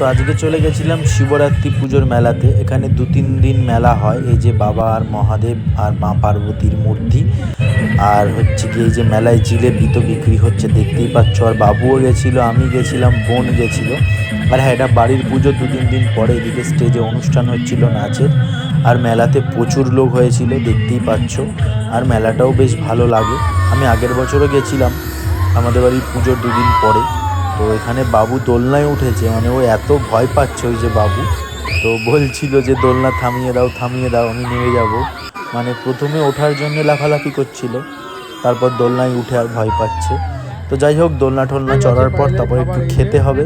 তো আজকে চলে গেছিলাম শিবরাত্রি পুজোর মেলাতে। এখানে দু, তিন দিন মেলা হয়। এই যে বাবা আর মহাদেব আর মা পার্বতীর মূর্তি। আর হচ্ছে কি এই যে মেলায় জিলেবি তো বিক্রি হচ্ছে, দেখতেই পাচ্ছ। আর বাবুও গেছিল, আমি গেছিলাম, বোন গেছিল। আর হ্যাঁ এটা বাড়ির পুজো দু, তিন দিন পরে, এদিকে স্টেজে অনুষ্ঠান হচ্ছিল নাচের। আর মেলাতে প্রচুর লোক হয়েছিল, দেখতেই পাচ্ছ। আর মেলাটাও বেশ ভালো লাগে। আমি আগের বছরও গেছিলাম আমাদের বাড়ির পুজোর দুদিন পরে। তো এখানে বাবু দোলনায় উঠেছে মানে ও এত ভয় পাচ্ছে ওই যে বাবু। তো বলছিল যে, দোলনা থামিয়ে দাও থামিয়ে দাও, আমি নেমে যাব। মানে প্রথমে ওঠার জন্য লাফালাফি করছিল, তারপর দোলনায় উঠে আর ভয় পাচ্ছে। তো যাই হোক, দোলনা টোলনা চড়ার পর তারপর একটু খেতে হবে।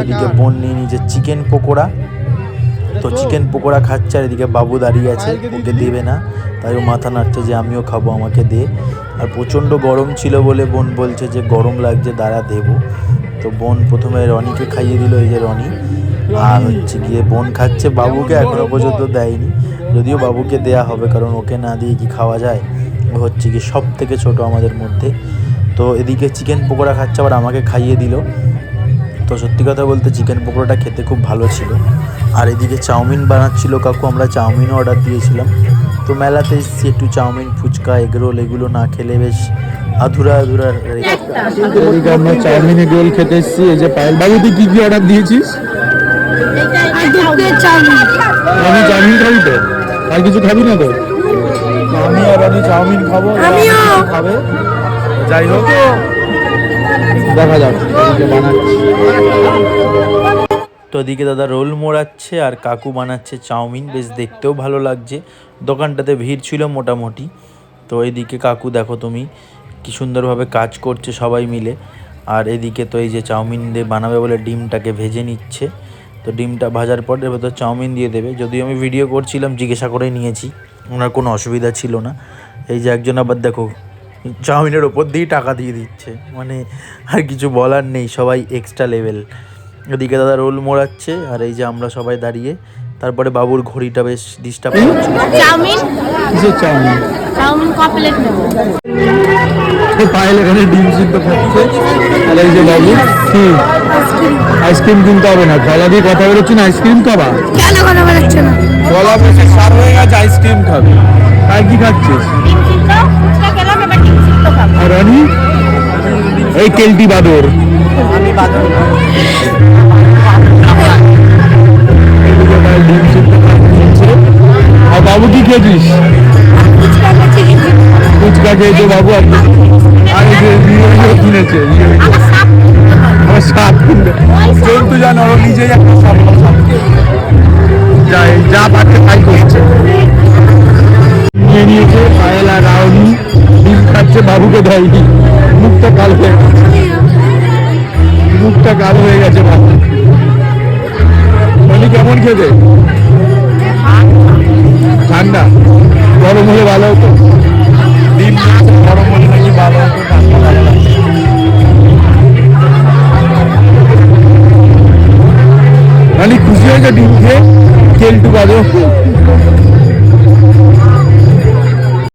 এদিকে বোন নিয়ে নিজে চিকেন পকোড়া। তো চিকেন পকোড়া খাচ্ছে আর এদিকে বাবু দাঁড়িয়ে আছে, ওকে দেবে না। তাই ও মাথা নাড়ছে যে, আমিও খাব, আমাকে দে। আর প্রচণ্ড গরম ছিল বলে বোন বলছে যে, গরম লাগছে, দাঁড়া, দেবো। তো বোন প্রথমে রনিকে খাইয়ে দিল, এই যে রনি। আর হচ্ছে গিয়ে বোন খাচ্ছে বাবুকে, এখনও পর্যন্ত দেয়নি। যদিও বাবুকে দেয়া হবে, কারণ ওকে না দিয়ে কি খাওয়া যায়? হচ্ছে কি সব থেকে ছোট আমাদের মধ্যে। তো এদিকে চিকেন পকোড়া খাচ্ছে, আবার আমাকে খাইয়ে দিল। তো সত্যি কথা বলতে চিকেন পকোড়াটা খেতে খুব ভালো ছিল। আর এদিকে চাউমিন বানাচ্ছিল কাকু, আমরা চাউমিনও অর্ডার দিয়েছিলাম। তো মেলাতে এসেছি, একটু চাউমিন, ফুচকা, এগরোল, এগুলো না খেলে বেশ আধুরা আধুরা এদিকে আমরা চাউমিন রোল খেতে এসেছি। এই যে পায়েল বাবু তুই কি কি অর্ডার দিয়েছিস? আমি চাউমিন খাবি তো? আর কিছু খাবি না তো? আমি আর আমি চাউমিন খাব খাবে। যাই হোক। দেখা যাক বানাচ্ছি। তো এদিকে দাদা রোল মোড়াচ্ছে আর কাকু বানাচ্ছে চাউমিন। বেশ দেখতেও ভালো লাগছে। দোকানটাতে ভিড় ছিল মোটামুটি। তো এদিকে কাকু দেখো তুমি কি সুন্দরভাবে কাজ করছে সবাই মিলে। আর এদিকে তো এই যে চাউমিন দিয়ে বানাবে বলে ডিমটাকে ভেজে নিচ্ছে। তো ডিমটা ভাজার পর এবার তো চাউমিন দিয়ে দেবে। যদিও আমি ভিডিও করছিলাম জিজ্ঞাসা করে নিয়েছি। ওনার কোনো অসুবিধা ছিল না। এই যে একজন আবার দেখো চাউমিনের ওপর দিয়েই টাকা দিয়ে দিচ্ছে। মানে আর কিছু বলার নেই সবাই এক্সট্রা লেভেল ওদিকে দাদা রোল মোড়াচ্ছে আর এই যে আমরা সবাই দাঁড়িয়ে তারপরে বাবুর ঘড়িটা বেশ ডিস্টার্ব করছিল চাউমিন? চাউমিন। চাউমিন প্লেট নেব। তো পায়েল এখানে ডিম সিদ্ধ খাচ্ছে। আর এই যে বাবু কি আইসক্রিম কিনতে হবে না। গলা দিয়ে কথা বেরোচ্ছি না আইসক্রিম খাবা? কেন কথা বলাচ্ছে না? গলা বেশি সার হয়ে গেছে আইসক্রিম খাবে। আর কি খাচ্ছিস? আর রানি? এই কেলটি বাদর। ডিম সিদ্ধ আর বাবু কি খেয়েছিস? ফুচকা খেয়েছে বাবু আর কিনেছে। সাপ জন্তু জানো ও নিজেই একটা সাপ সাপ যাই যা পাচ্ছে তাই করছে। নিয়ে নিয়েছে পায়েল রাউনি ডিম খাচ্ছে বাবুকে দেয়নি। মুখটা কালো হয়ে মুখটা কালো হয়ে গেছে বাবু। মানে কেমন খেতে? ঠান্ডা। গরম হলে ভালো হতো। ডিম গরম হলে মানে খুশি হয়েছে ডিম খেয়ে কেলটু বাজো